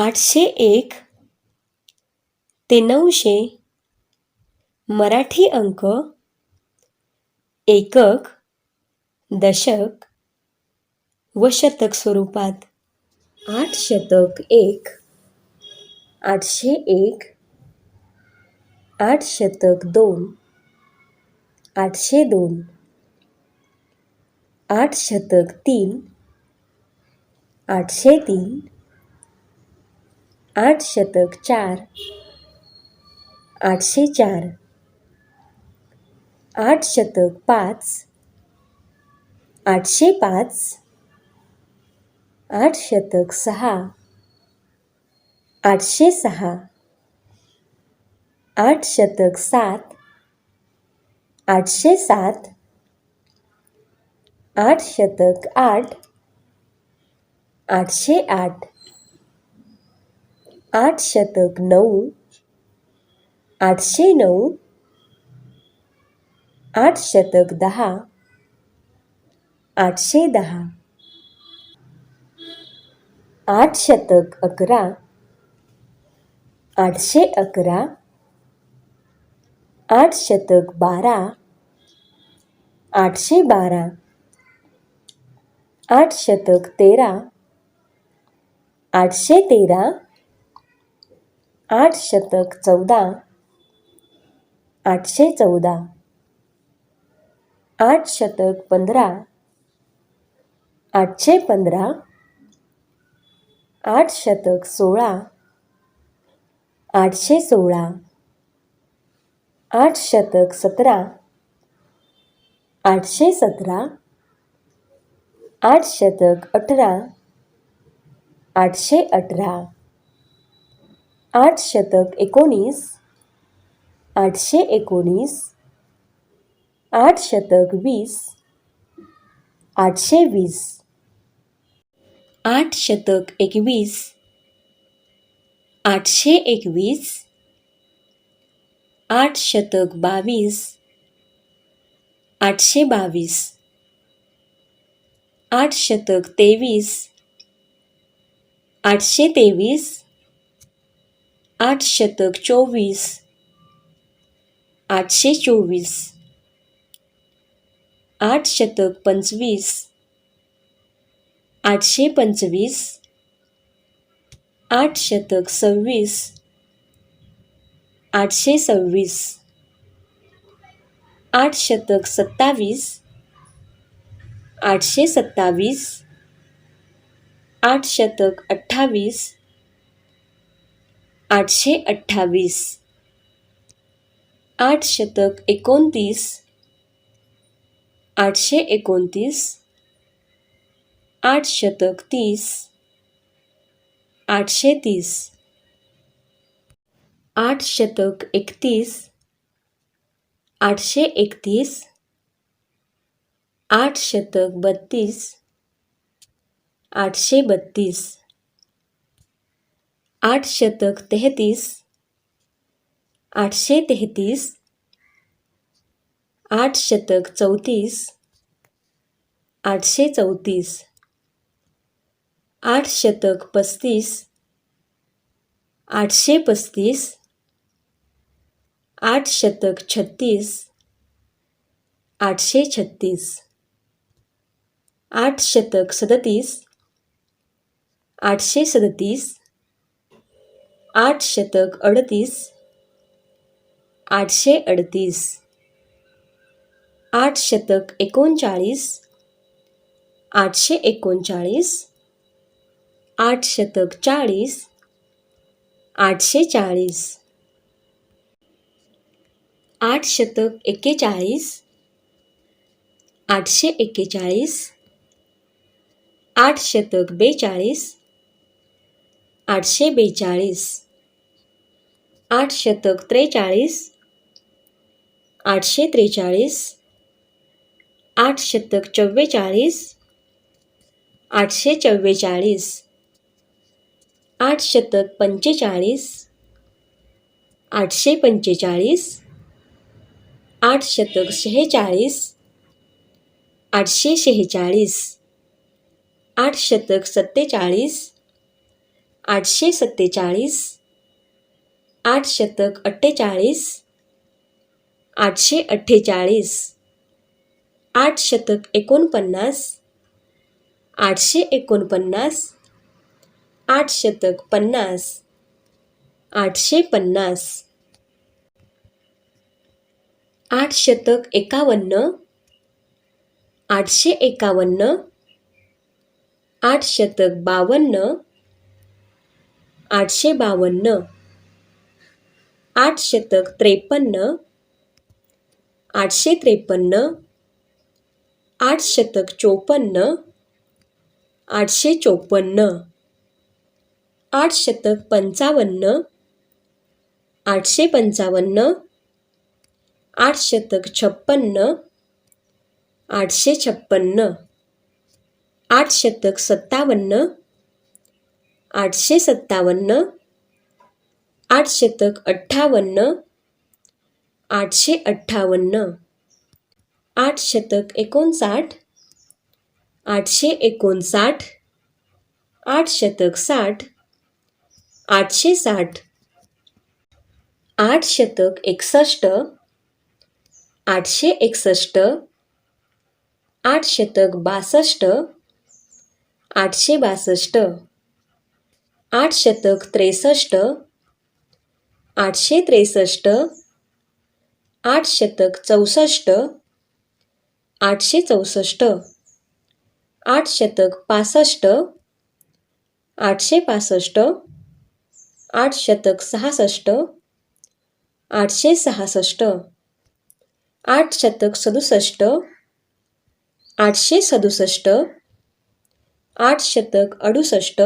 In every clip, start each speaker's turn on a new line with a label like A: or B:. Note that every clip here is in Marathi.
A: आठशे एक ते नऊशे मराठी अंक एकक दशक व शतक स्वरूपात. आठ शतक एक आठशे एक आठ शतक दोन आठशे दोन आठ शतक तीन आठशे तीन आठ शतक चार. आठशे चार. आठ शतक पाच. आठशे पाच. आठ शतक सहा. आठशे सहा. आठ शतक सात. आठशे सात. आठ शतक आठ. आठशे आठ. आठ शतक नऊ आठशे नऊ आठ शतक दहा आठशे दहा. आठ शतक अकरा आठशे अकरा आठ शतक बारा आठशे बारा आठ शतक तेरा आठशे तेरा आठ शतक चौदा. आठशे चौदा. आठ शतक पंधरा. आठशे पंधरा. आठ शतक सोळा. आठशे सोळा. आठ शतक सतरा. आठशे सतरा. आठ शतक अठरा. आठशे अठरा. आठ शतक एकोणीस आठशे एकोणीस आठ शतक वीस आठशे वीस. आठ शतक एकवीस आठशे एकवीस आठ शतक बावीस आठशे बावीस. आठ शतक तेवीस आठशे तेवीस आठ शतक चोवीस. आठशे चोवीस. आठ शतक पंचवीस. आठशे पंचवीस. आठ शतक सव्वीस. आठशे सव्वीस. आठ शतक सत्तावीस. आठशे सत्तावीस. आठ शतक अठ्ठावीस. आठशे अठ्ठावीस. आठ शतक एकोणतीस. आठशे एकोणतीस. आठ शतक तीस. आठशे तीस. आठ शतक एकतीस. आठशे एकतीस. आठ शतक बत्तीस. आठशे बत्तीस. आठ शतक तेहतीस आठशे तेहतीस आठ शतक चौतीस आठशे चौतीस आठ शतक पस्तीस आठशे पस्तीस आठ शतक छत्तीस आठशे छत्तीस आठ शतक सदतीस आठशे सदतीस आठ शतक अडतीस आठशे अडतीस. आठ शतक एकोणचाळीस आठशे एकोणचाळीस आठ शतक चाळीस आठशे चाळीस. आठ शतक एक्केचाळीस आठशे एक्केचाळीस आठ शतक बेचाळीस आठशे बेचाळीस. आठ शतक त्रेचाळीस आठशे त्रेचाळीस आठ शतक चव्वेचाळीस आठशे चव्वेचाळीस आठ शतक पंचेचाळीस आठशे पंचेचाळीस आठ शतक शेहेचाळीस आठशे शेहेचाळीस आठ शतक सत्तेचाळीस आठशे सत्तेचाळीस आठ शतक अठ्ठेचाळीस आठशे अठ्ठेचाळीस आठ शतक एकोणपन्नास आठशे एकोणपन्नास आठ शतक पन्नास आठशे पन्नास. आठ शतक एकावन्न आठशे एकावन्न आठ शतक बावन्न आठशे बावन्न. आठ शतक त्रेपन्न आठशे त्रेपन्न आठ शतक चोपन्न आठशे चोपन्न आठ शतक पंचावन्न आठशे पंचावन्न आठ शतक छप्पन्न आठशे छप्पन्न आठ शतक सत्तावन्न आठशे सत्तावन्न आठ शतक अठ्ठावन्न आठशे अठ्ठावन्न आठ शतक एकोणसाठ आठशे एकोणसाठ आठ शतक साठ आठशे साठ आठ शतक एकसष्ट आठशे एकसष्ट आठ शतक बासष्ट आठशे बासष्ट आठ शतक त्रेसष्ट आठशे त्रेसष्ट आठ शतक चौसष्ट आठशे चौसष्ट आठ शतक पासष्ट आठशे पासष्ट आठ शतक सहासष्ट आठशे सहासष्ट आठ शतक सदुसष्ट आठशे सदुसष्ट आठ शतक अडुसष्ट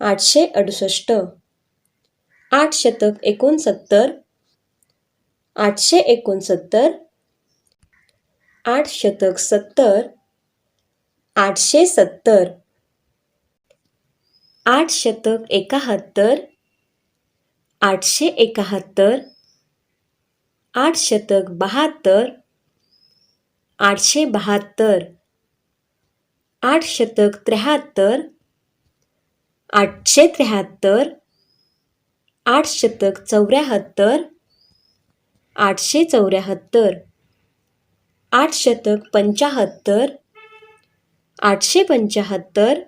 A: आठशे अडुसष्ट. आठ शतक एकोणसत्तर आठशे एकोणसत्तर आठ शतक सत्तर आठशे सत्तर आठ शतक एकाहत्तर आठशे एकाहत्तर आठ शतक बहात्तर आठशे बहात्तर आठ शतक त्र्याहत्तर आठशे त्र्याहत्तर आठ शतक चौऱ्याहत्तर. आठशे चौऱ्याहत्तर. आठ शतक पंचाहत्तर. आठशे पंचाहत्तर.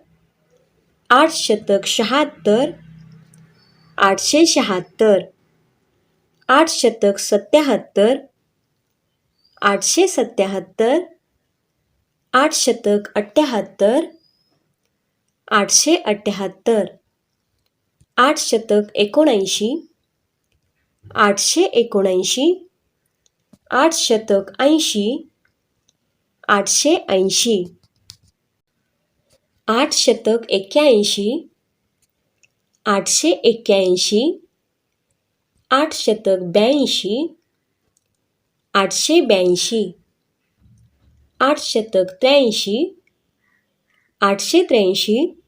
A: आठ शतक शहात्तर. आठशे शहात्तर. आठ शतक सत्याहत्तर. आठशे सत्याहत्तर. आठ शतक अठ्ठ्याहत्तर आठशे अठ्ठ्याहत्तर आठ शतक एकोणऐंशी, आठशे एकोणऐंशी, आठ शतक ऐंशी, आठशे ऐंशी, आठ शतक एक्क्याऐंशी, आठशे एक्क्याऐंशी, आठ शतक ब्याऐंशी, आठशे ब्याऐंशी, आठ शतक त्र्याऐंशी, आठशे त्र्याऐंशी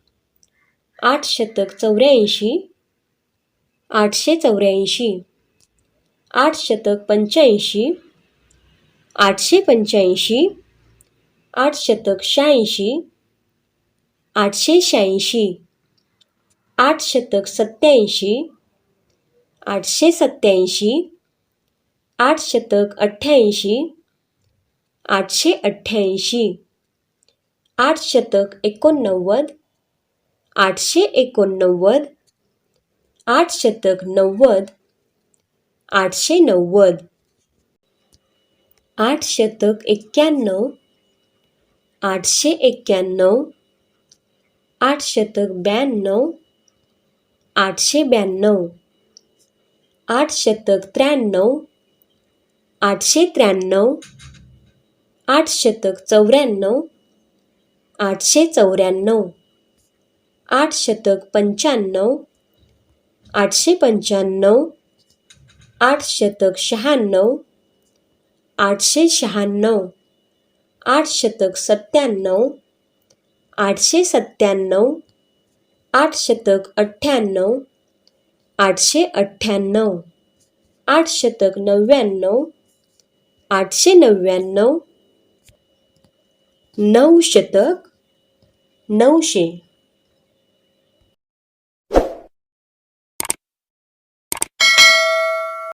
A: आठ शतक चौऱ्याऐंशी. आठशे चौऱ्याऐंशी. आठ शतक पंच्याऐंशी. आठशे पंच्याऐंशी. आठ शतक शहाऐंशी. आठशे शहाऐंशी. आठ शतक सत्याऐंशी. आठशे सत्याऐंशी. आठ शतक अठ्ठ्याऐंशी. आठशे अठ्ठ्याऐंशी. आठ शतक एकोणनव्वद. आठशे एकोणनव्वद आठ शतक नव्वद आठशे नव्वद आठ शतक एक्क्याण्णव आठशे एक्क्याण्णव आठ शतक ब्याण्णव आठशे ब्याण्णव आठ शतक त्र्याण्णव आठशे त्र्याण्णव आठ शतक चौऱ्याण्णव आठशे चौऱ्याण्णव. आठ शतक पंच्याण्णव आठशे पंच्याण्णव आठ शतक शहाण्णव आठशे शहाण्णव आठ शतक सत्त्याण्णव आठशे सत्त्याण्णव आठ शतक अठ्ठ्याण्णव आठशे अठ्ठ्याण्णव आठ शतक नव्याण्णव आठशे नव्याण्णव नऊ शतक नऊशे.